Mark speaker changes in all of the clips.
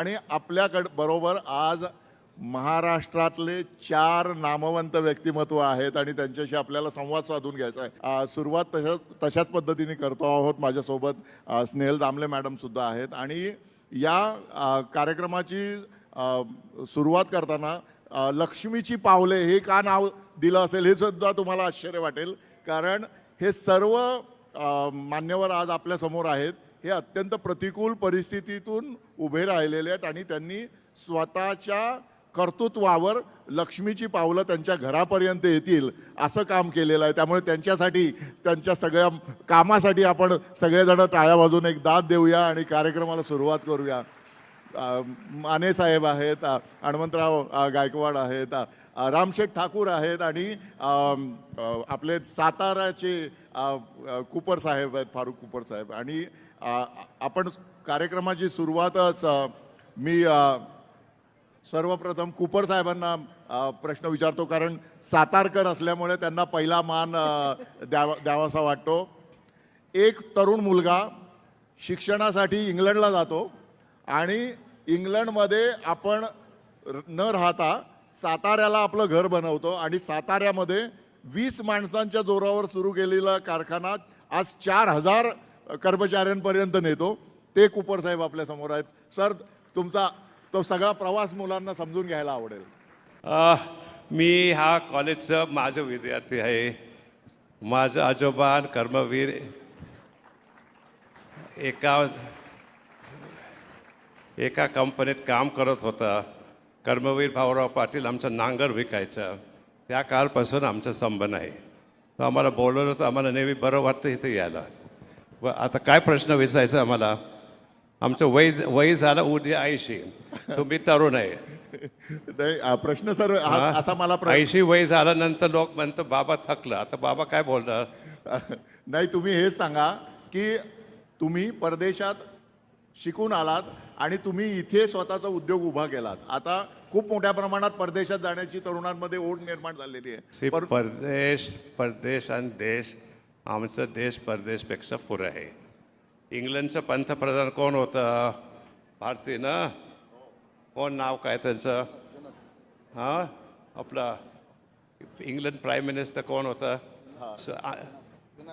Speaker 1: आणि आपल्याकड बरोबर आज महाराष्ट्रातले चार नामवंत व्यक्तिमत्व आहेत आणि त्यांच्याशी आपल्याला संवाद साधून घ्यायचा आहे. सुरुवात तशा तशाच पद्धतीने करतो आहोत माझ्यासोबत स्नेहल दामले मॅडमसुद्धा आहेत. आणि या कार्यक्रमाची सुरुवात करताना लक्ष्मीची पावले हे का नाव दिलं असेल हे सुद्धा तुम्हाला आश्चर्य वाटेल. कारण हे सर्व मान्यवर आज आपल्यासमोर आहेत. हे अत्यंत प्रतिकूल परिस्थितीतून उभे राहिलेले आहेत आणि त्यांनी स्वतःच्या कर्तृत्वावर लक्ष्मीची पावलं त्यांच्या घरापर्यंत येतील असं काम केलेलं आहे. त्यामुळे त्यांच्यासाठी त्यांच्या सगळ्या कामासाठी आपण सगळेजण टाळ्या वाजून एक दाद देऊया आणि कार्यक्रमाला सुरुवात करूया. माने साहेब आहेत हणवंतराव गायकवाड आहेत रामशेख रामशेठ ठाकूर आहेत आणि आपले साताराचे कुपर साहेब आहेत फारुख कुपर साहेब. आणि आपण कार्यक्रमाची सुरुवातच मी सर्वप्रथम कुपर साहेबांना प्रश्न विचारतो कारण सातारकर असल्यामुळे त्यांना पहिला मान द्यावा द्यावासा वाटतो. एक तरुण मुलगा शिक्षणासाठी इंग्लंडला जातो आणि इंग्लंडमध्ये आपण न राहता साताऱ्याला आपलं घर बनवतो आणि साताऱ्यामध्ये वीस माणसांच्या जोरावर सुरू केलेला कारखाना आज चार हजार कर्मचाऱ्यांपर्यंत नेतो. ते कुपर साहेब आपल्यासमोर आहेत. सर तुमचा तो सगळा प्रवास मुलांना समजून घ्यायला आवडेल.
Speaker 2: मी हा कॉलेजचा माझं विद्यार्थी आहे. माझं आजोबा कर्मवीर एका एका कंपनीत काम करत होता. कर्मवीर भाऊराव पाटील आमचं नांगर विकायचं. त्या काळपासून आमचा संबंध आहे. तो आम्हाला बोलवलं तर आम्हाला नेहमी बरं वाटतं इथे यायला. व आता काय प्रश्न विचारायचा आम्हाला? आमचं वय वय झालं उद्या ऐंशी. तुम्ही तरुण आहे.
Speaker 1: नाही, प्रश्न सर हा- असा मला
Speaker 2: ऐंशी वय झाल्यानंतर लोक म्हणतात बाबा थकलं. आता बाबा काय बोलणार?
Speaker 1: नाही तुम्ही हेच सांगा की तुम्ही परदेशात शिकून आलात आणि तुम्ही इथे स्वतःचा उद्योग उभा केलात. आता खूप मोठ्या प्रमाणात परदेशात जाण्याची तरुणांमध्ये ओढ निर्माण झालेली आहे. पर-
Speaker 2: परदेश परदेश आणि देश आमचा देश परदेशपेक्षा पुढे आहे. इंग्लंडचं पंतप्रधान कोण होतं? भारतीय ना? कोण नाव काय त्यांचं? हां? आपला इंग्लंड प्राईम मिनिस्टर कोण होतं?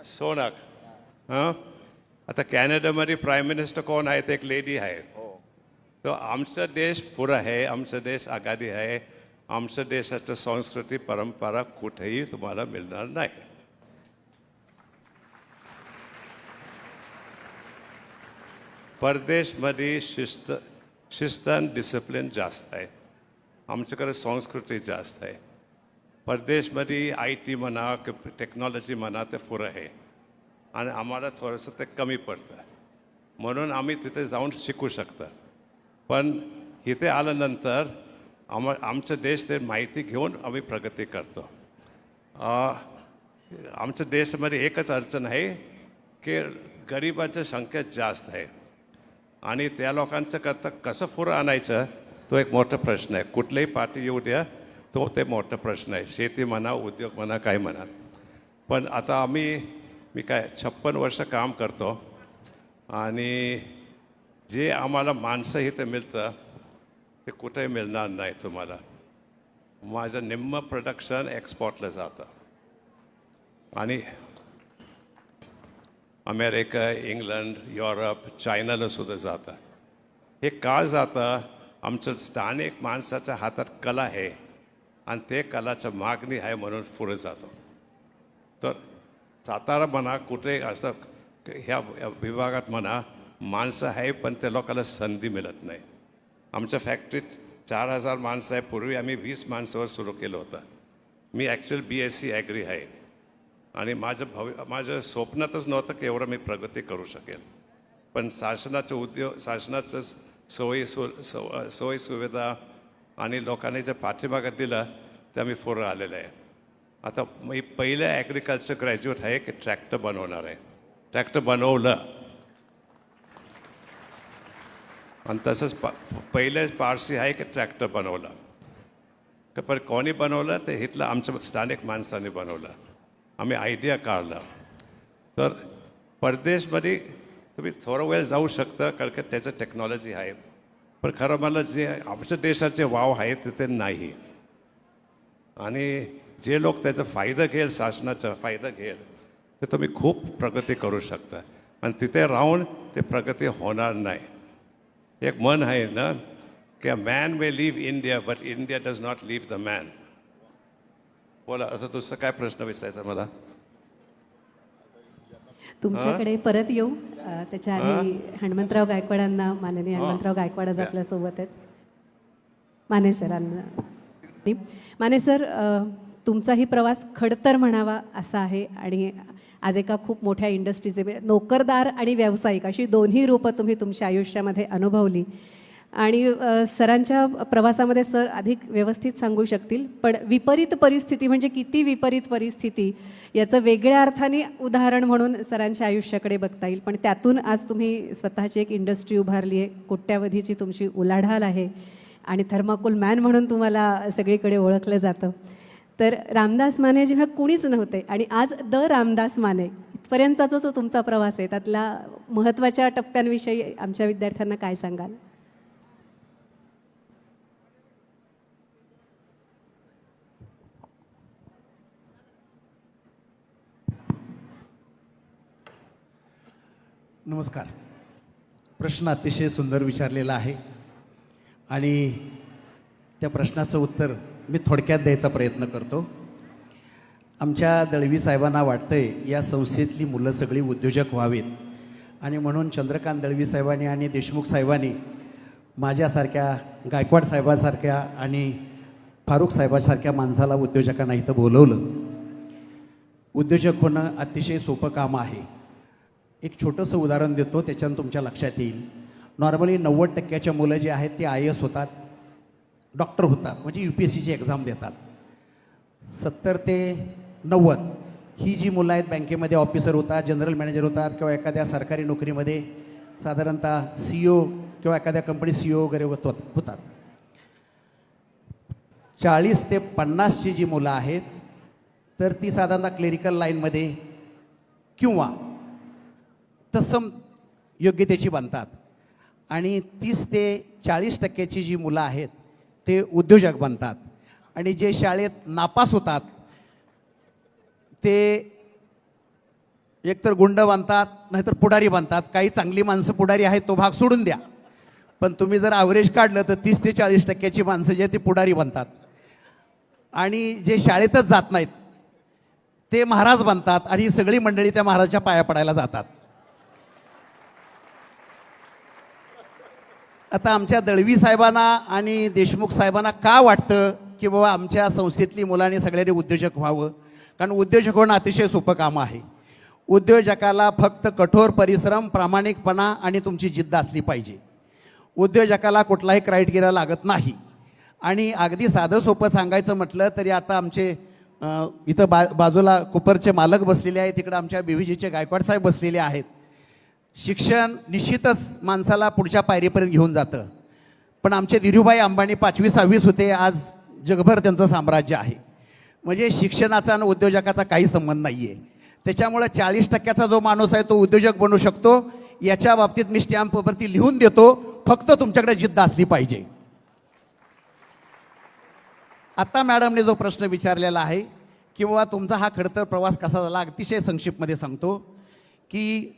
Speaker 2: सोनाक. हां? आता कॅनडामध्ये प्राईम मिनिस्टर कोण आहेत? एक लेडी आहे. तो आमचा देश पुढं आहे आमचा देश आघाडी आहे. आमच्या देशाचं संस्कृती परंपरा कुठेही तुम्हाला मिळणार नाही. परदेशमध्ये शिस्त शिस्त आणि डिसिप्लिन जास्त आहे. आमच्याकडे संस्कृती जास्त आहे. परदेशमध्ये आय टी म्हणा की टेक्नॉलॉजी म्हणा ते पुरं आहे. आणि आम्हाला थोडंसं ते कमी पडतं. म्हणून आम्ही तिथे जाऊन शिकू शकतो. पण इथे आल्यानंतर आम आमचं देश ते माहिती घेऊन आम्ही प्रगती करतो. आमच्या देशामध्ये एकच अडचण आहे की गरिबाची संख्या जास्त आहे. आणि त्या लोकांचं करता कसं फुरं आणायचं तो एक मोठा प्रश्न आहे. कुठल्याही पार्टी येऊ द्या तो ते मोठा प्रश्न आहे. शेती म्हणा उद्योग म्हणा काय म्हणा. पण आता आम्ही मी काय छप्पन वर्ष काम करतो आणि जे आम्हाला माणसं इथं मिळतं ते कुठेही मिळणार नाही तुम्हाला. माझं निम्म प्रोडक्शन एक्सपोर्टला जातं. आणि अमेरिका इंग्लंड युरोप चायनाला सुद्धा जातं. हे का जातं? आमचं स्थानिक माणसाच्या हातात कला आहे आणि ते कलाचं मागणी आहे म्हणून पुढे जातो. तर सातारा म्हणा कुठे असं ह्या विभागात म्हणा माणसं आहे पण त्या लोकांना संधी मिळत नाही. आमच्या फॅक्टरीत चार हजार माणसं आहे पूर्वी आम्ही वीस माणसावर सुरू केलं होतं. मी actual B S C agri आहे. आणि माझं भवि माझं स्वप्नातच नव्हतं की एवढं मी प्रगती करू शकेल पण शासनाचं उद्योग शासनाचं सोयी सु सो सोयी सुविधा आणि लोकांनी जे पाठीमागं दिलं त्या मी पुढं आलेलं आहे. आता मी पहिलं ॲग्रिकल्चर ग्रॅज्युएट आहे की ट्रॅक्टर बनवणार आहे. ट्रॅक्टर बनवलं. आणि तसंच पा पहिलं पारसी आहे की ट्रॅक्टर बनवलं. पण कोणी बनवलं ते इथलं आमच्या स्थानिक माणसाने बनवलं. आम्ही आयडिया काढला. तर परदेशमध्ये तुम्ही थोडा वेळ जाऊ शकता कारण की त्याचं टेक्नॉलॉजी आहे. पण खरं मला जे आमच्या देशाचे वाव आहे ते ते नाही. आणि जे लोक त्याचा फायदा घेईल शासनाचा फायदा घेईल ते तुम्ही खूप प्रगती करू शकता. आणि तिथे राहून ते प्रगती होणार नाही. एक मन आहे ना की man may live India but India does not live the man बोला असं दुसरा काय प्रश्न विचारायचा मला?
Speaker 3: तुमच्याकडे परत येऊ. अ, त्याच्या आधी हनुमंतराव गायकवाडांना माननीय हनुमंतराव गायकवाड आज आपल्यासोबत आहेत. माने सरांना. माने सर अ, तुमचाही प्रवास खडतर म्हणावा असा आहे आणि आज एका खूप मोठ्या इंडस्ट्रीचे म्हणजे नोकरदार आणि व्यावसायिक अशी दोन्ही रूपं तुम्ही तुमच्या आयुष्यामध्ये अनुभवली. आणि सरांच्या प्रवासामध्ये सर अधिक व्यवस्थित सांगू शकतील पण विपरीत परिस्थिती म्हणजे किती विपरीत परिस्थिती याचं वेगळ्या अर्थाने उदाहरण म्हणून सरांच्या आयुष्याकडे बघता येईल. पण त्यातून आज तुम्ही स्वतःची एक इंडस्ट्री उभारली आहे कोट्यावधीची तुमची उलाढाल आहे आणि थर्माकोल मॅन म्हणून तुम्हाला सगळीकडे ओळखलं जातं. तर रामदास माने जेव्हा कुणीच नव्हते आणि आज द रामदास माने इथपर्यंतचा जो जो तुमचा प्रवास आहे त्यातल्या महत्त्वाच्या टप्प्यांविषयी आमच्या विद्यार्थ्यांना काय सांगाल?
Speaker 4: नमस्कार. प्रश्न अतिशय सुंदर विचारलेला आहे. आणि त्या प्रश्नाचं उत्तर मी थोडक्यात द्यायचा प्रयत्न करतो. आमच्या दळवी साहेबांना वाटतंय या संस्थेतली मुलं सगळी उद्योजक व्हावीत. आणि म्हणून चंद्रकांत दळवी साहेबांनी आणि देशमुख साहेबांनी माझ्यासारख्या गायकवाड साहेबासारख्या आणि फारुख साहेबासारख्या माणसाला उद्योजकांना इथं बोलवलं. उद्योजक होणं अतिशय सोपं काम आहे. एक छोटंसं उदाहरण देतो त्याच्यानं तुमच्या लक्षात येईल. नॉर्मली नव्वद टक्क्याच्या मुलं जे आहेत ते आय एस होतात डॉक्टर होतात म्हणजे यू पी एस सीची एक्झाम देतात. सत्तर ते नव्वद ही जी मुलं आहेत बँकेमध्ये ऑफिसर होतात जनरल मॅनेजर होतात किंवा एखाद्या सरकारी नोकरीमध्ये साधारणतः सी ओ किंवा एखाद्या कंपनी सी ओ वगैरे होतात. चाळीस ते पन्नासची जी मुलं आहेत तर ती साधारणतः क्लेरिकल लाईनमध्ये किंवा तत्सम योग्यतेची बनतात. आणि तीस ते चाळीस टक्क्याची जी मुलं आहेत ते उद्योजक बनतात. आणि जे शाळेत नापास होतात ते एकतर गुंड बनतात नाहीतर पुढारी बनतात. काही चांगली माणसं पुढारी आहेत तो भाग सोडून द्या. पण तुम्ही जर ॲव्हरेज काढलं तर तीस ते चाळीस टक्क्याची माणसं जे आहेत ते पुढारी बनतात. आणि जे शाळेतच जात नाहीत ते महाराज बनतात आणि ही सगळी मंडळी त्या महाराजच्या पाया पडायला जातात. आता आमच्या दळवी साहेबांना आणि देशमुख साहेबांना का वाटतं की बाबा आमच्या संस्थेतली मुलांनी सगळ्यांनी उद्योजक व्हावं? कारण उद्योजक होणं अतिशय सोपं काम आहे. उद्योजकाला फक्त कठोर परिश्रम प्रामाणिकपणा आणि तुमची जिद्द असली पाहिजे. उद्योजकाला कुठलाही क्रायटेरिया लागत नाही. आणि अगदी साधं सोपं सांगायचं म्हटलं तरी आता आमचे इथं बा बाजूला कुपरचे मालक बसलेले आहेत तिकडं आमच्या बीव्हीजीचे गायकवाड साहेब बसलेले आहेत. शिक्षण निश्चितच माणसाला पुढच्या पायरीपर्यंत घेऊन जातं. पण आमचे धीरूभाई अंबानी पाचवी सहावीस होते आज जगभर त्यांचं साम्राज्य आहे. म्हणजे शिक्षणाचा आणि उद्योजकाचा काही संबंध नाही आहे त्याच्यामुळं चाळीस टक्क्याचा जो माणूस आहे तो उद्योजक बनू शकतो. याच्या बाबतीत मी स्टॅम्पवरती लिहून देतो फक्त तुमच्याकडे जिद्द असली पाहिजे. आत्ता मॅडमने जो प्रश्न विचारलेला आहे की बाबा तुमचा हा खडतर प्रवास कसा झाला अतिशय संक्षिप्तमध्ये सांगतो की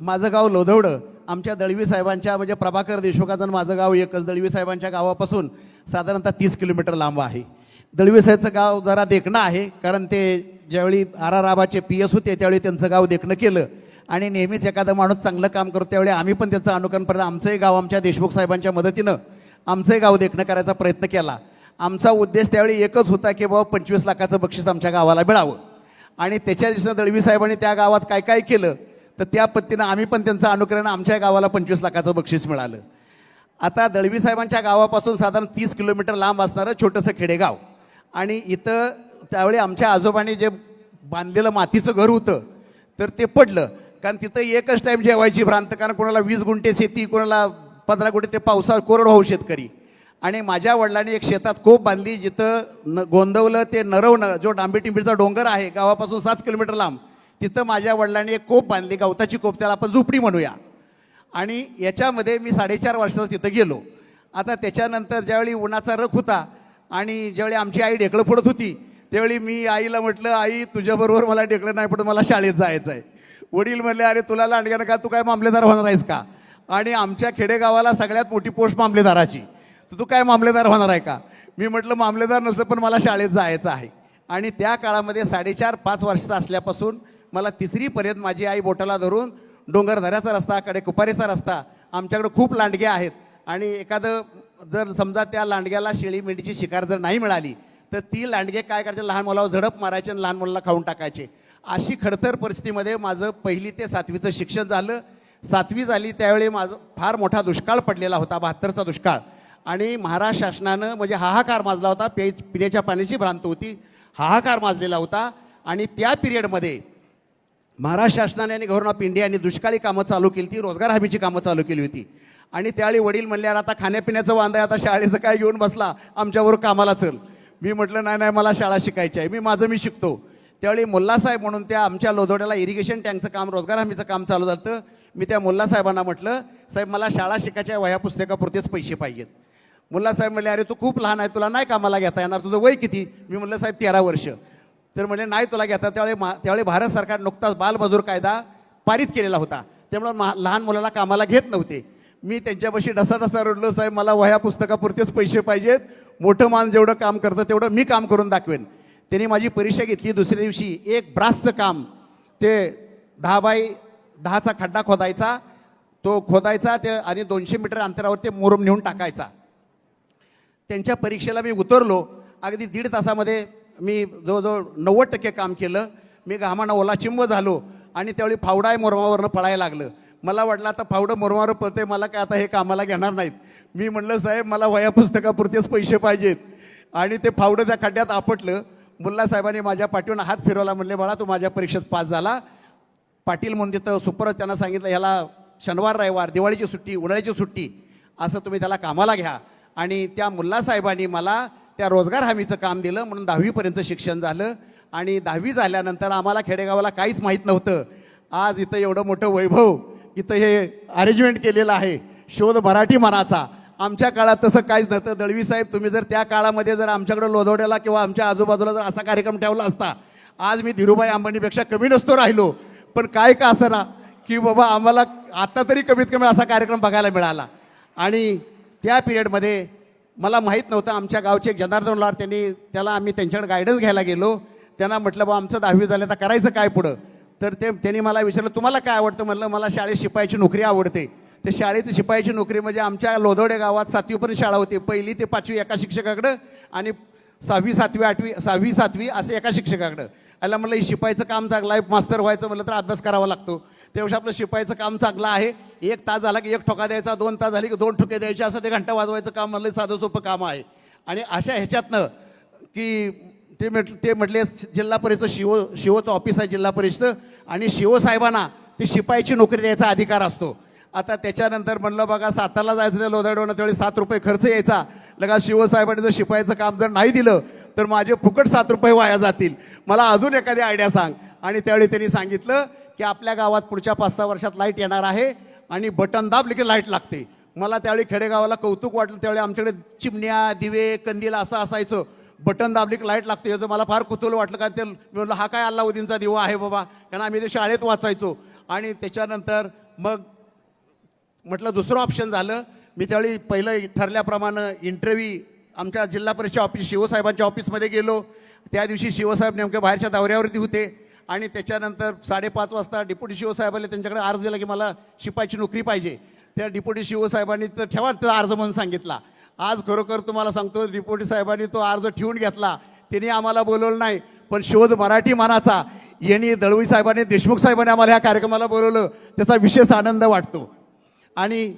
Speaker 4: माझं गाव लोधवडं. आमच्या दळवी साहेबांच्या म्हणजे प्रभाकर देशमुखाचं आणि माझं गाव एकच. दळवी साहेबांच्या गावापासून साधारणतः तीस किलोमीटर लांब आहे. दळवी साहेबचं गाव जरा देखणं आहे कारण ते ज्यावेळी आर आर आबाचे पी एस होते त्यावेळी त्यांचं गाव देखणं केलं. आणि नेहमीच एखादा माणूस चांगलं काम करतो त्यावेळी आम्ही पण त्याचं अनुकरण करत आमचंही गाव आमच्या देशमुख साहेबांच्या मदतीनं आमचंही गाव देखणं करायचा प्रयत्न केला. आमचा उद्देश त्यावेळी एकच होता की बाबा पंचवीस लाखाचं बक्षीस आमच्या गावाला मिळावं. आणि त्याच्या दिवशी दळवी साहेबांनी त्या गावात काय काय केलं? तर त्या पद्धतीनं आम्ही पण त्यांचं अनुकरण आमच्या गावाला पंचवीस लाखाचं बक्षीस मिळालं. आता दळवी साहेबांच्या गावापासून साधारण तीस किलोमीटर लांब असणारं छोटंसं खेडेगाव. आणि इथं त्यावेळी आमच्या आजोबांनी जे बांधलेलं मातीचं घर होतं तर ते पडलं. कारण तिथं एकच टाईम जेवायची भ्रांत कारण कोणाला वीस गुंठे शेती कोणाला पंधरा गुंठे ते पावसाळा कोरडवाहू शेतकरी. आणि माझ्या वडिलांनी एक शेतात कोप बांधली जिथं न गोंदवलं ते नरवणं जो डांबेटिंबीचा डोंगर आहे गावापासून सात किलोमीटर लांब. तिथं माझ्या वडिलांनी एक कोप बांधली गवताची कोप त्याला आपण झोपडी म्हणूया. आणि याच्यामध्ये मी साडेचार वर्षाचा तिथं गेलो. आता त्याच्यानंतर ज्यावेळी उन्हाचा रख होता आणि ज्यावेळी आमची आई ढेकळं फोडत होती त्यावेळी मी आईला म्हटलं आई तुझ्याबरोबर मला ढेकळं नाही पडत मला शाळेत जायचं आहे. वडील म्हणले अरे तुला लांडग्यानं का तू काय मामलेदार होणार आहेस का? आणि आमच्या खेडेगावाला सगळ्यात मोठी पोस्ट मामलेदाराची. तर तू काय मामलेदार होणार आहे का? मी म्हटलं मामलेदार नसलं पण मला शाळेत जायचं आहे. आणि त्या काळामध्ये साडेचार पाच वर्षाचा असल्यापासून मला तिसरीपर्यंत माझी आई बोटाला धरून डोंगरधऱ्याचा रस्ता कडे कुपारीचा रस्ता आमच्याकडे खूप लांडगे आहेत. आणि एखादं जर समजा त्या लांडग्याला शेळी मेंढीची शिकार जर नाही मिळाली तर ती लांडगे काय करायचे? लहान मुलावर झडप मारायचे आणि लहान मुलाला खाऊन टाकायचे. अशी खडतर परिस्थितीमध्ये माझं पहिली ते सातवीचं शिक्षण झालं. सातवी झाली त्यावेळी माझं फार मोठा दुष्काळ पडलेला होता बहात्तरचा दुष्काळ. आणि महाराष्ट्र शासनानं म्हणजे हाहाकार माजला होता पे पिण्याच्या पाण्याची भ्रांत होती. हाहाकार माजलेला होता. आणि त्या पिरियडमध्ये महाराष्ट्र शासनाने आणि गव्हर्न ऑफ इंडिया यांनी दुष्काळी कामं चालू केली ती रोजगार हमीची कामं चालू केली होती. आणि त्यावेळी वडील म्हणल्यावर आता खाण्यापिण्याचं वांद आहे आता शाळेचं काय घेऊन बसला आमच्यावर कामाला चल. मी म्हटलं नाही नाही मला शाळा शिकायची आहे मी माझं मी शिकतो. त्यावेळी मुल्लासाहेब म्हणून त्या आमच्या लोधोड्याला इरिगेशन टँकचं काम रोजगार हमीचं काम चालू झालं मी त्या मुल्लासाहेबांना म्हटलं साहेब मला शाळा शिकायच्या वह्या पुस्तकापुरतेच पैसे पाहिजेत. मुल्लासाहेब म्हणले अरे तू खूप लहान आहे तुला नाही कामाला घेता येणार तुझं वय किती? मी म्हटलं साहेब तेरा वर्ष. तर म्हणले नाही तुला घेता. त्यावेळी मा त्यावेळी भारत सरकार नुकताच बालमजूर कायदा पारित केलेला होता. त्यामुळे मा लहान मुलाला कामाला घेत नव्हते. मी त्यांच्यापाशी डसाडसा रडलो साहेब मला वह्या पुस्तकापुरतेच पैसे पाहिजेत. मोठं मान जेवढं काम करतं तेवढं मी काम करून दाखवेन. त्यांनी माझी परीक्षा घेतली. दुसऱ्या दिवशी एक ब्रासचं काम ते दहा बाय दहाचा खड्डा खोदायचा. तो खोदायचा ते आणि दोनशे मीटर अंतरावर ते मोरम नेऊन टाकायचा. त्यांच्या परीक्षेला मी उतरलो. अगदी दीड तासामध्ये मी जवळजवळ नव्वद टक्के काम केलं. मी घामानं ओलाचिंब झालो आणि त्यावेळी फावडाय मोरमावरनं पळायला लागलं. मला वाटलं आता फावडं मोरमावर पळते मला काय आता हे कामाला घेणार नाहीत. मी म्हणलं साहेब मला वया पुस्तकापुरतेच पैसे पाहिजेत. आणि ते फावडं त्या खड्ड्यात आपटलं. मुल्ला साहेबांनी माझ्या पाठीवर हात फिरवला म्हणले बाळा तू माझ्या परीक्षेत पास झाला. पाटील म्हणून तिथं सुपर त्यांना सांगितलं ह्याला शनिवार रविवार दिवाळीची सुट्टी उन्हाळ्याची सुट्टी असं तुम्ही त्याला कामाला घ्या. आणि त्या मुल्ला साहेबांनी मला त्या रोजगार हमीचं काम दिलं म्हणून दहावीपर्यंत शिक्षण झालं. आणि दहावी झाल्यानंतर आम्हाला खेडेगावाला काहीच माहीत नव्हतं. आज इथं एवढं मोठं वैभव इथं हे अरेंजमेंट केलेलं आहे. शोध मराठी मनाचा. आमच्या काळात तसं काहीच नव्हतं. दळवी साहेब तुम्ही जर त्या काळामध्ये जर आमच्याकडे लोधवड्याला किंवा आमच्या आजूबाजूला जर असा कार्यक्रम ठेवला असता आज मी धीरूभाई अंबानीपेक्षा कमी नसतो राहिलो. पण काय का असं ना की बाबा आम्हाला आत्ता तरी कमीत कमी असा कार्यक्रम बघायला मिळाला. आणि त्या पिरियडमध्ये मला माहीत नव्हतं आमच्या गावचे एक जनार्दन लाड त्यांनी त्याला आम्ही त्यांच्याकडे गायडन्स घ्यायला गेलो. त्यांना म्हटलं बा आमचं दहावी झालं तर करायचं काय पुढं? तर ते त्यांनी मला विचारलं तुम्हाला काय आवडतं? म्हणलं मला शाळेत शिपायाची नोकरी आवडते. ते शाळेत शिपायाची नोकरी म्हणजे आमच्या लोधोडे गावात सातवीपर्यंत शाळा होती. पहिली ते पाचवी एका शिक्षकाकडं आणि सहावी सातवी आठवी सहावी सातवी असं एका शिक्षकाकडं. आला म्हटलं हे शिपायचं काम चांगलं आहे मास्तर व्हायचं म्हटलं तर अभ्यास करावा लागतो. त्यापेक्षा आपलं शिपायचं काम चांगलं आहे. एक तास झाला की एक ठोका द्यायचा दोन तास झाले की दोन ठोके द्यायचे असं ते घंटा वाजवायचं काम म्हणलं साधं सोपं काम आहे. आणि अशा ह्याच्यातनं की ते म्हट ते म्हटले जिल्हा परिषद शिव शिवचं ऑफिस आहे जिल्हा परिषद आणि शिवसाहेबांना ते शिपायची नोकरी द्यायचा अधिकार असतो. आता त्याच्यानंतर म्हणलं बघा सातारला जायचं त्या लोधाडवनं त्यावेळी सात रुपये खर्च यायचा. लगा शिवसाहेबांनी जर शिपायचं काम जर नाही दिलं तर माझे फुकट सात रुपये वाया जातील. मला अजून एखादी आयडिया सांग. आणि त्यावेळी त्यांनी सांगितलं की आपल्या गावात पुढच्या पाच सहा वर्षात लाइट येणार आहे आणि बटन दाबले की लाइट लागते. मला त्यावेळी खेडेगावाला कौतुक वाटलं त्यावेळी आमच्याकडे चिमण्या दिवे कंदील असं असायचं. बटन दाबली की लाइट लागते याचं मला फार कुतूहल वाटलं. का ते म्हणलं हा काय अल्लाउद्दीनचा दिवा आहे बाबा. कारण आम्ही ते शाळेत वाचायचो. आणि त्याच्यानंतर मग म्हटलं दुसरं ऑप्शन झालं. मी त्यावेळी पहिलं ठरल्याप्रमाणे इंटरव्ह्यू आमच्या जिल्हा परिषद ऑफिस शिवसाहेबांच्या ऑफिसमध्ये गेलो. त्या दिवशी शिवसाहेब नेमक्या बाहेरच्या दौऱ्यावरती होते. आणि त्याच्यानंतर साडेपाच वाजता डिप्युटी शिवसाहेबांनी त्यांच्याकडे अर्ज दिला की मला शिपायची नोकरी पाहिजे. त्या डिप्युटी शिवसाहेबांनी तर ठेवा तर अर्ज म्हणून सांगितला. आज खरोखर तुम्हाला सांगतो डिप्युटी साहेबांनी तो अर्ज ठेवून घेतला. त्यांनी आम्हाला बोलवलं नाही पण शोध मराठी मानाचा. यांनी दळवी साहेबांनी देशमुख साहेबांनी आम्हाला ह्या कार्यक्रमाला बोलवलं. त्याचा विशेष आनंद वाटतो. आणि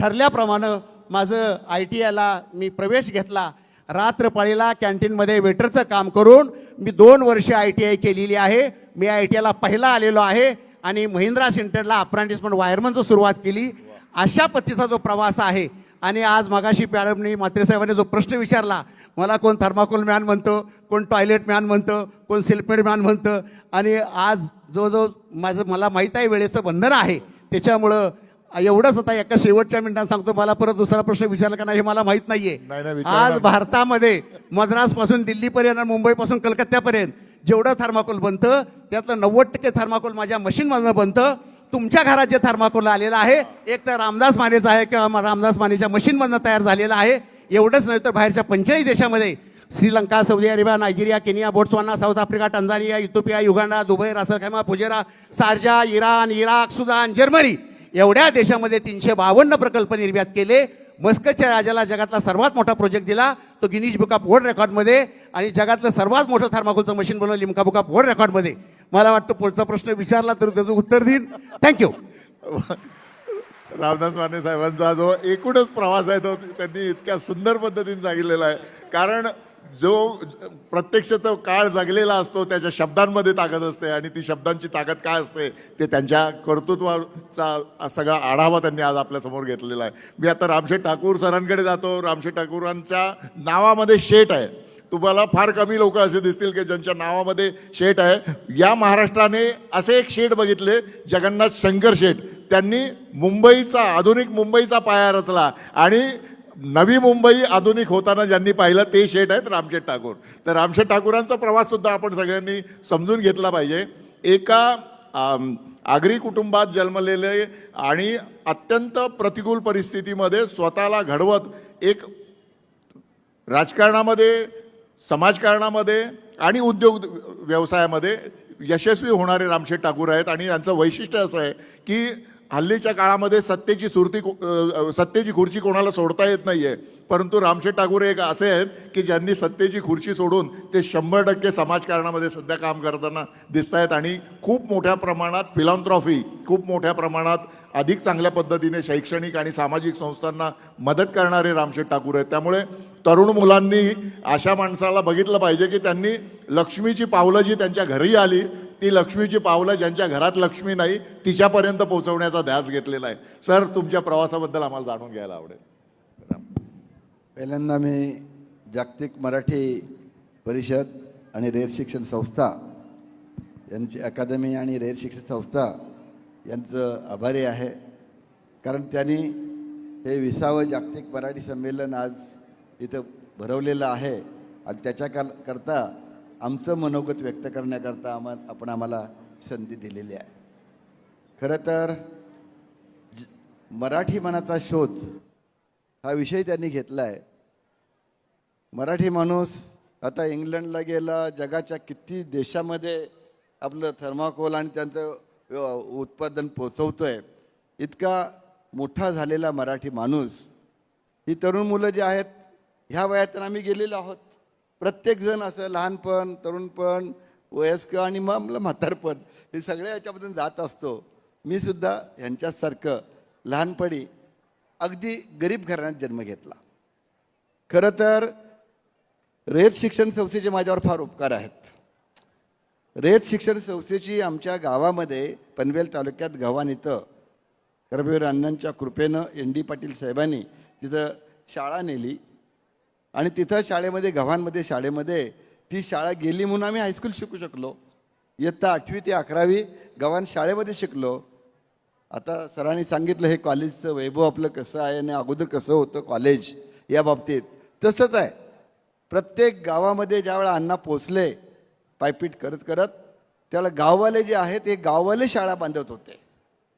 Speaker 4: ठरल्याप्रमाणे माझं आय टी आयला मी प्रवेश घेतला. रात्रपाळीला कॅन्टीनमध्ये वेटरचं काम करून मी दोन वर्षे आय टी आय केलेली आहे. मी आय टी आयला पहिला आलेलो आहे आणि महिंद्रा सेंटरला अप्रांटिस म्हणून वायरमनचं सुरुवात केली. अशा पद्धतीचा जो प्रवास आहे आणि आज मगाशी मॅडमनी मात्रेसाहेबांनी जो प्रश्न विचारला मला कोण थर्माकोल मॅन म्हणतो कोण टॉयलेट मॅन म्हणतं कोण सेल्फमेड मॅन म्हणतं आणि आज जो जो माझं मला माहीत आहे वेळेचं बंधन आहे त्याच्यामुळं एवढंच होता. एका शेवटच्या मिनिटात सांगतो मला परत दुसरा प्रश्न विचारला का नाही हे मला माहीत
Speaker 1: नाही, नाही,
Speaker 4: नाहीये आज भारतामध्ये मद्रासपासून दिल्लीपर्यंत आणि मुंबईपासून कलकत्त्यापर्यंत जेवढं थर्माकोल बनतं त्यातलं नव्वद टक्के थर्माकोल माझ्या मशीनमधनं बनतं. तुमच्या घरात जे थर्माकोल आलेलं आहे एक तर रामदास मानेचं आहे किंवा रामदास मानेच्या मशीनमधनं तयार झालेलं आहे. एवढंच नाही तर बाहेरच्या पंचेचाळीस देशामध्ये Sri Lanka Saudi Arabia Nigeria Kenya Botswana South Africa Tanzania Ethiopia Uganda Dubai Ras Al Khaimah Fujairah Sharjah Iran Iraq Sudan Germany एवढ्या देशामध्ये तीनशे बावन्न प्रकल्प निर्यात केले. मस्कतच्या राजाला जगातला सर्वात मोठा प्रोजेक्ट दिला तो गिनीज बुक ऑफ वर्ल्ड रेकॉर्डमध्ये आणि जगातलं सर्वात मोठं थर्माकोलचं मशीन बनवलं लिमका बुक ऑफ वर्ल्ड रेकॉर्डमध्ये. मला वाटतं पुढचा प्रश्न विचारला तर त्याचं उत्तर देईन. थँक्यू
Speaker 1: रामदास माने साहेबांचा जो एकूणच प्रवास आहे तो त्यांनी इतक्या सुंदर पद्धतीने सांगितलेला आहे. कारण जो प्रत्यक्ष तो काळ जगलेला असतो त्याच्या शब्दांमध्ये ताकद असते आणि ती शब्दांची ताकद काय असते ते त्यांच्या कर्तृत्वाचा सगळा आढावा त्यांनी आज आपल्यासमोर घेतलेला आहे. मी आता रामशेठ ठाकूर सरांकडे जातो. रामशेठ ठाकूरांच्या नावामध्ये शेट आहे. तुम्हाला फार कमी लोक असे दिसतील की ज्यांच्या नावामध्ये शेट आहे. या महाराष्ट्राने असे एक शेट बघितले जगन्नाथ शंकर शेट. त्यांनी मुंबईचा आधुनिक मुंबईचा पाया रचला आणि नवी मुंबई आधुनिक होताना ज्यांनी पाहिलं ते शेठ आहेत रामशेठ ठाकूर. तर रामशेठ ठाकूरांचा प्रवास सुद्धा आपण सगळ्यांनी समजून घेतला पाहिजे. एका आगरी कुटुंबात जन्मलेले आणि अत्यंत प्रतिकूल परिस्थितीमध्ये स्वतःला घडवत एक राजकारणामध्ये समाजकारणामध्ये आणि उद्योग व्यवसायामध्ये यशस्वी होणारे रामशेठ ठाकूर आहेत. आणि यांचं वैशिष्ट्य असं आहे की हल्लीच्या काळामध्ये सत्तेची सुरती सत्तेची खुर्ची कोणाला सोडता येत नाही आहे परंतु रामशेठ ठाकूर एक असे आहेत की ज्यांनी सत्तेची खुर्ची सोडून ते शंभर टक्के समाजकारणामध्ये सध्या काम करताना दिसत आहेत आणि खूप मोठ्या प्रमाणात फिलॉन्थ्रॉफी खूप मोठ्या प्रमाणात अधिक चांगल्या पद्धतीने शैक्षणिक आणि सामाजिक संस्थांना मदत करणारे रामशेठ ठाकूर आहेत. त्यामुळे तरुण मुलांनी अशा माणसाला बघितलं पाहिजे की त्यांनी लक्ष्मीची पावलं जी त्यांच्या घरी आली ती लक्ष्मीची पावलं ज्यांच्या घरात लक्ष्मी नाही तिच्यापर्यंत पोहोचवण्याचा ध्यास घेतलेला आहे. सर तुमच्या प्रवासाबद्दल आम्हाला जाणून घ्यायला आवडेल.
Speaker 5: पहिल्यांदा मी जागतिक मराठी परिषद आणि रेर शिक्षण संस्था यांची अकादमी आणि रेर शिक्षण संस्था यांचं आभारी आहे. कारण त्यांनी हे विसावं जागतिक मराठी संमेलन आज इथं भरवलेलं आहे. आणि त्याच्या करता आमचं मनोगत व्यक्त करण्याकरता आम्हा आपण आम्हाला संधी दिलेली आहे. खरं तर ज- मराठी मनाचा शोध हा विषय त्यांनी घेतला आहे मराठी माणूस आता इंग्लंडला गेला जगाच्या किती देशामध्ये आपलं थर्माकोल आणि त्यांचं उत्पादन पोचवतो आहे इतका मोठा झालेला मराठी माणूस ही तरुण मुलं जी आहेत ह्या वयात आम्ही गेलेलो आहोत. प्रत्येकजण असं लहानपण तरुणपण वयस्क आणि मग आपलं म्हातारपण हे सगळे याच्यामधून जात असतो. मी सुद्धा ह्यांच्यासारखं लहानपणी अगदी गरीब घराण्यात जन्म घेतला. खरं तर रेत शिक्षण संस्थेचे माझ्यावर फार उपकार आहेत. रेत शिक्षण संस्थेची आमच्या गावामध्ये पनवेल तालुक्यात गव्हाण इथं कर्मवीर अण्णांच्या कृपेनं एन डी पाटील साहेबांनी तिथं शाळा नेली. आणि तिथं शाळेमध्ये गव्हाणमध्ये शाळेमध्ये ती शाळा गेली म्हणून आम्ही हायस्कूल शिकू शकलो. इयत्ता आठवी ते अकरावी गव्हाण शाळेमध्ये शिकलो. आता सरांनी सांगितलं हे कॉलेजचं वैभव आपलं कसं आहे आणि अगोदर कसं होतं कॉलेज या बाबतीत? तसंच आहे. प्रत्येक गावामध्ये ज्यावेळा अण्णा पोचले पायपीट करत करत त्याला गाववाले जे आहेत ते गाववाले शाळा बांधत होते.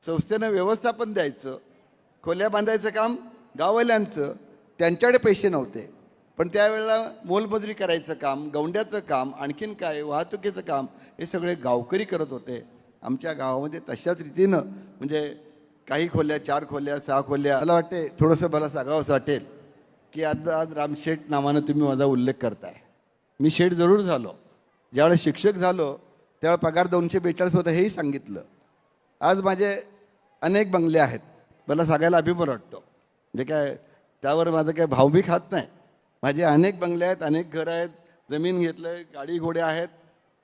Speaker 5: संस्थेनं व्यवस्थापन द्यायचं खोल्या बांधायचं काम गाववाल्यांचं त्यांच्याकडे पैसे नव्हते. पण त्यावेळेला मोलमजुरी करायचं काम गवंड्याचं काम आणखीन काय वाहतुकीचं काम हे सगळे गावकरी करत होते. आमच्या गावामध्ये तशाच रीतीनं म्हणजे काही खोल्या चार खोल्या सहा खोल्या. मला वाटते थोडंसं मला सांगावंसं वाटेल की आज आज रामशेठ नावानं तुम्ही माझा उल्लेख करताय. मी शेठ जरूर झालो. ज्यावेळेस शिक्षक झालो त्यावेळेस पगार दोनशे बेचाळीस होता हेही सांगितलं. आज माझे अनेक बंगले आहेत. मला सांगायला अभिमान वाटतो. म्हणजे काय त्यावर माझं काय भावभिक खात नाही. माझे अनेक बंगले आहेत अनेक घरं आहेत जमीन घेतलं गाडी घोडे आहेत.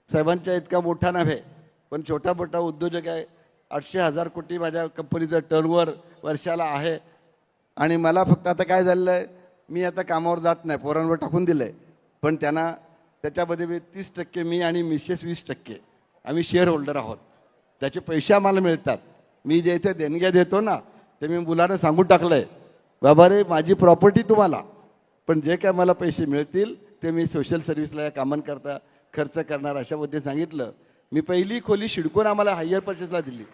Speaker 5: साहेबांच्या इतका मोठा नव्हे पण छोटा मोठा उद्योजक आहे. आठशे हजार कोटी माझ्या कंपनीचं टर्नवर वर्षाला आहे. आणि मला फक्त आता काय झालेलं आहे मी आता कामावर जात नाही पोरांवर टाकून दिलं आहे पण त्यांना त्याच्यामध्ये मी तीस टक्के मी आणि मिसेस वीस टक्के. आम्ही शेअर होल्डर आहोत. त्याचे पैसे आम्हाला मिळतात. मी जे इथे देणग्या देतो ना ते मी मुलांना सांगून टाकलं आहे बाबा रे माझी प्रॉपर्टी तुम्हाला. पण जे काय मला पैसे मिळतील ते मी सोशल सर्व्हिसला या कामांकरता खर्च करणार अशा पद्धतीने सांगितलं. मी पहिली खोली शिडकून आम्हाला हायर पर्चेसला दिली.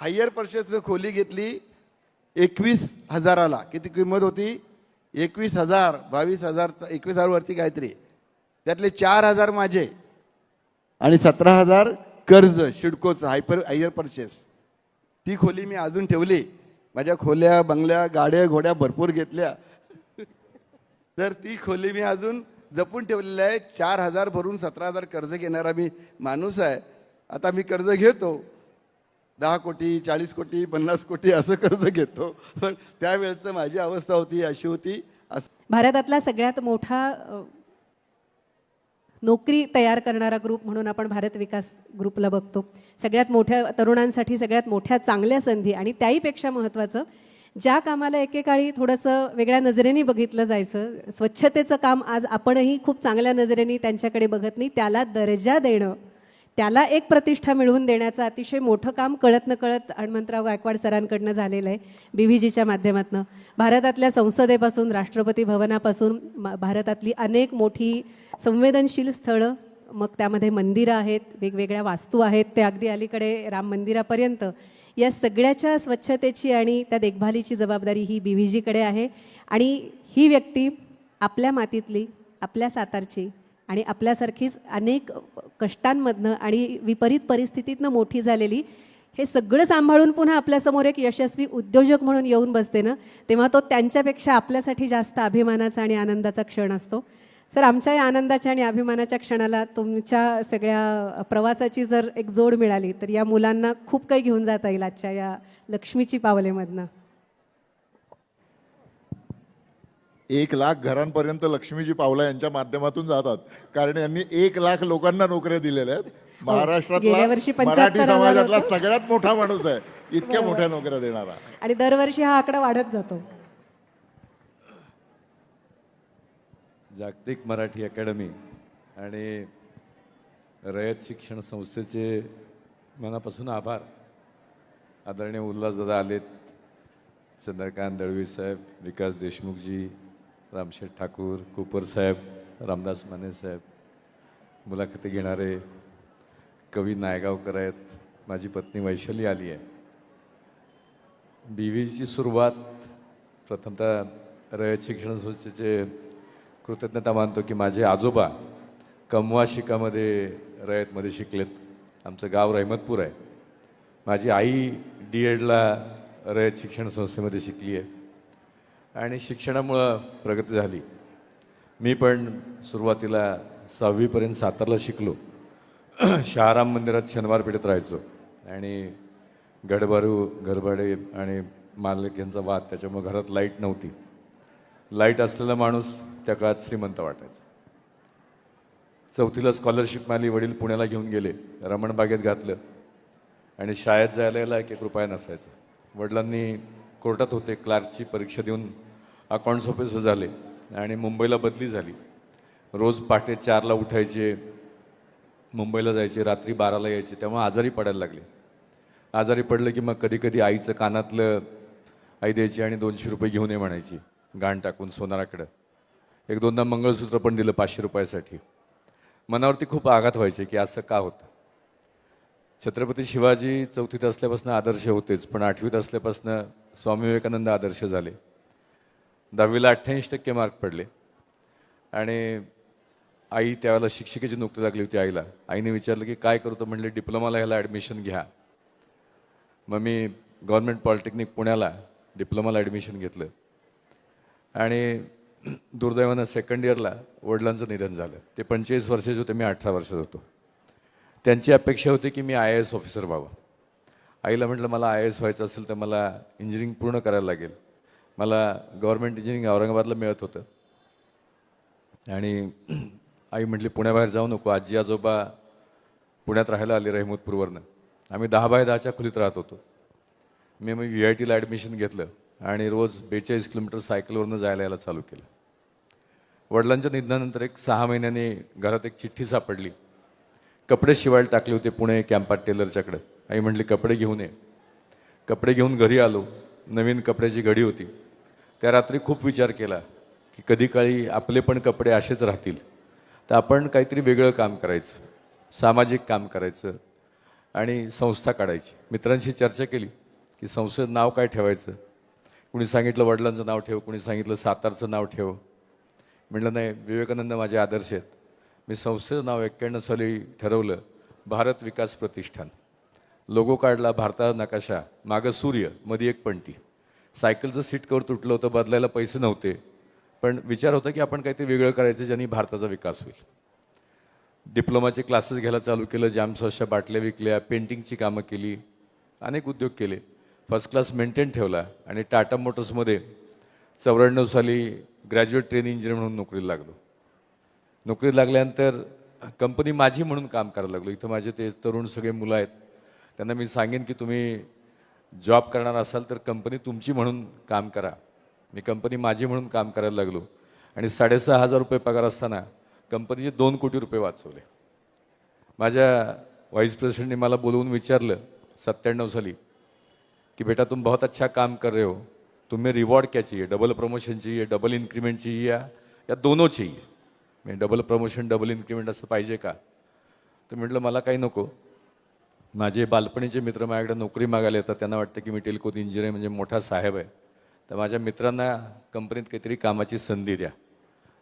Speaker 5: हायर पर्चेस खोली घेतली एकवीस हजाराला. किती किंमत होती? एकवीस हजार बावीस हजार एकवीस हजारवरती काहीतरी. त्यातले चार हजार माझे. आणि सतरा हजार कर्ज शिडकोचं हायपर हायर पर्चेस ती खोली मी अजून ठेवली. माझ्या खोल्या बंगल्या गाड्या घोड्या भरपूर घेतल्या. तर ती खोली मी अजून जपून ठेवलेली आहे. चार हजार भरून सतरा हजार कर्ज घेणारा मी माणूस आहे. आता मी कर्ज घेतो. दहा कोटी चाळीस कोटी पन्नास कोटी असं कर्ज घेतो. पण त्यावेळेचं माझी अवस्था होती अशी होती. असं
Speaker 3: भारतातला सगळ्यात मोठा नोकरी तयार करणारा ग्रुप म्हणून आपण भारत विकास ग्रुपला बघतो. सगळ्यात मोठ्या तरुणांसाठी सगळ्यात मोठ्या चांगल्या संधी आणि त्याहीपेक्षा महत्त्वाचं ज्या कामाला एकेकाळी थोडंसं वेगळ्या नजरेने बघितलं जायचं स्वच्छतेचं काम आज आपणही खूप चांगल्या नजरेने त्यांच्याकडे बघत नाही त्याला दर्जा देणं त्याला एक प्रतिष्ठा मिळवून देण्याचं अतिशय मोठं काम कळत न कळत हनुमंतराव गायकवाड सरांकडनं झालेलं आहे बी व्ही जीच्या माध्यमातून. भारतातल्या संसदेपासून राष्ट्रपती भवनापासून म- भारतातली अनेक मोठी संवेदनशील स्थळं मग त्यामध्ये मंदिरं आहेत वेगवेगळ्या वास्तू आहेत ते अगदी अलीकडे राम मंदिरापर्यंत. या सगळ्याच्या स्वच्छतेची आणि त्या देखभालीची जबाबदारी ही बी व्ही जीकडे आहे. आणि ही व्यक्ती आपल्या मातीतली आपल्या सातारची आणि आपल्यासारखीच अनेक कष्टांमधनं आणि विपरीत परिस्थितीतनं मोठी झालेली हे सगळं सांभाळून पुन्हा आपल्यासमोर एक यशस्वी उद्योजक म्हणून येऊन बसते ना तेव्हा तो त्यांच्यापेक्षा आपल्यासाठी जास्त अभिमानाचा आणि आनंदाचा क्षण असतो. सर आमच्या या आनंदाच्या आणि अभिमानाच्या क्षणाला तुमच्या सगळ्या प्रवासाची जर एक जोड मिळाली तर या मुलांना खूप काही घेऊन जाता येईल आजच्या या लक्ष्मीची पावलेमधनं.
Speaker 1: एक लाख घरांपर्यंत लक्ष्मीजी पावला यांच्या माध्यमातून जातात. कारण यांनी एक लाख लोकांना नोकऱ्या दिलेल्या आहेत.
Speaker 3: गेल्या
Speaker 1: महाराष्ट्रातला
Speaker 3: वर्षी
Speaker 1: मराठी
Speaker 3: 75,000
Speaker 1: समाजातला. सगळ्यात मोठा माणूस आहे. इतक्या मोठ्या नोकऱ्या देणारा.
Speaker 3: आणि दरवर्षी हा आकडा वाढत जातो.
Speaker 6: जागतिक मराठी अकॅडमी आणि रयत शिक्षण संस्थेचे मनापासून आभार. आदरणीय उल्हासदादा आलेत चंद्रकांत दळवी साहेब विकास देशमुखजी रामशेठ ठाकूर कुपर साहेब रामदास माने साहेब मुलाखती घेणारे कवी नायगावकर आहेत माझी पत्नी वैशाली आली आहे. बी व्हीची सुरुवात प्रथमतः रयत शिक्षण संस्थेचे कृतज्ञता मानतो की माझे आजोबा कमवा शिकामध्ये रयतमध्ये शिकलेत. आमचं गाव रहमतपूर आहे. माझी आई डी एडला रयत शिक्षण संस्थेमध्ये शिकली आहे. आणि शिक्षणामुळं प्रगती झाली. मी पण सुरुवातीला सहावीपर्यंत सातारला शिकलो. शहाराम मंदिरात शनिवार पेठेत राहायचो. आणि गडबारू गरबाडे आणि मालक यांचा वाद त्याच्यामुळे घरात लाइट नव्हती. लाइट असलेला माणूस त्या काळात श्रीमंत वाटायचा. चौथीला स्कॉलरशिप मिळाली वडील पुण्याला घेऊन गेले रमणबागेत घातलं. आणि शाळेत जायला यायला एक एक रुपया नसायचा. वडिलांनी कोर्टात होते. क्लार्कची परीक्षा देऊन अकाउंट्स ऑफिसर झाले आणि मुंबईला बदली झाली. रोज पहाटे चारला उठायचे मुंबईला जायचे रात्री बाराला यायचे तेव्हा आजारी पडायला लागले. आजारी पडलं की मग कधीकधी आईचं कानातलं आई द्यायची आणि दोनशे रुपये घेऊन ये म्हणायची गाण टाकून सोनाराकडं. एक दोनदा मंगळसूत्र पण दिलं पाचशे रुपयासाठी. मनावरती खूप आघात व्हायचे की असं का होतं? छत्रपती शिवाजी चौथीत असल्यापासून आदर्श होतेच पण आठवीत असल्यापासून स्वामी विवेकानंद आदर्श झाले. दहावीला अठ्ठ्याऐंशी टक्के मार्क पडले. आणि आई त्यावेळेला शिक्षिकेची नोकरी लागली होती आईला. आईने विचारलं की काय करतो म्हणले डिप्लोमाला ह्याला ॲडमिशन घ्या. मग मी गव्हर्नमेंट पॉलिटेक्निक पुण्याला डिप्लोमाला ॲडमिशन घेतलं. आणि दुर्दैवानं सेकंड इयरला वडिलांचं निधन झालं. ते पंचेचाळीस वर्षाचे होते मी अठरा वर्षाचा होतो. त्यांची अपेक्षा होती की मी आय ए एस ऑफिसर व्हावं. आईला म्हटलं मला आय ए एस व्हायचं असेल तर मला इंजिनिअरिंग पूर्ण करायला लागेल. मला गव्हर्नमेंट इंजिनिअरिंग औरंगाबादला मिळत होतं. आणि आई म्हटली पुण्याबाहेर जाऊ नको आजी आजोबा पुण्यात राहायला आले रहमतपूरवरनं. आम्ही दहा बाय दहाच्या खोलीत राहत होतो. मी मग व्ही आय टीला ॲडमिशन घेतलं आणि रोज बेचाळीस किलोमीटर सायकलवरनं जायला यायला चालू केलं. वडिलांच्या निधनानंतर एक सहा महिन्यांनी घरात एक चिठ्ठी सापडली. कपडे शिवायला टाकले होते पुणे कॅम्पात टेलरच्याकडे. आई म्हटली कपडे घेऊन ये. कपडे घेऊन घरी आलो. नवीन कपड्याची घडी होती. त्या रात्री खूप विचार केला की कधी काळी आपले पण कपडे असेच राहतील. तर आपण काहीतरी वेगळं काम करायचं सामाजिक काम करायचं आणि संस्था काढायची. मित्रांशी चर्चा केली की संस्थेचं नाव काय ठेवायचं? कुणी सांगितलं वडिलांचं नाव ठेव कुणी सांगितलं सातारचं नाव ठेव. म्हटलं नाही विवेकानंद माझे आदर्श आहेत. मी संस्थेचं नाव एक्क्याण्णव साली ठरवलं भारत विकास प्रतिष्ठान. लोगो काढला भारताचा नकाशा मागं सूर्यमध्ये एक पणती. सायकलचं सीट कवर तुटलं होतं बदलायला पैसे नव्हते. पण विचार होता की आपण काहीतरी वेगळं करायचं ज्यांनी भारताचा विकास होईल. डिप्लोमाचे क्लासेस घ्यायला चालू केलं जामसॉसच्या बाटल्या विकल्या पेंटिंगची कामं केली अनेक उद्योग केले. फर्स्ट क्लास मेंटेन ठेवला आणि टाटा मोटर्समध्ये चौऱ्याण्णव साली ग्रॅज्युएट ट्रेन इंजिनियर म्हणून नोकरीला लागलो. नोकरी लागल्यानंतर कंपनी माझी म्हणून काम करायला लागलो. इथं माझे ते तरुण सगळे मुलं आहेत. त्यांना मी सांगेन की तुम्ही जॉब करणार असाल तर कंपनी तुमची म्हणून काम करा. मी कंपनी माझी म्हणून काम करायला लागलो. आणि साडेसहा हजार रुपये पगार असताना कंपनीचे दोन कोटी रुपये वाचवले. माझ्या व्हाईस प्रेसिडेंटने मला बोलवून विचारलं सत्त्याण्णव साली की बेटा तुम बहुत अच्छा काम कर रहे हो. तुम्हें रिवॉर्ड क्या चाहिए? डबल प्रमोशन चाहिए डबल इन्क्रीमेंट चाहिए या या दोनों चाहिए? मी डबल प्रमोशन डबल इन्क्रीमेंट असं पाहिजे का? तर म्हटलं मला काही नको. माझे बालपणीचे मित्र माझ्याकडे नोकरी मागायला येतात. त्यांना वाटतं की मी टेलकोत इंजिनियर म्हणजे मोठा साहेब आहे. तर माझ्या मित्रांना कंपनीत काहीतरी कामाची संधी द्या.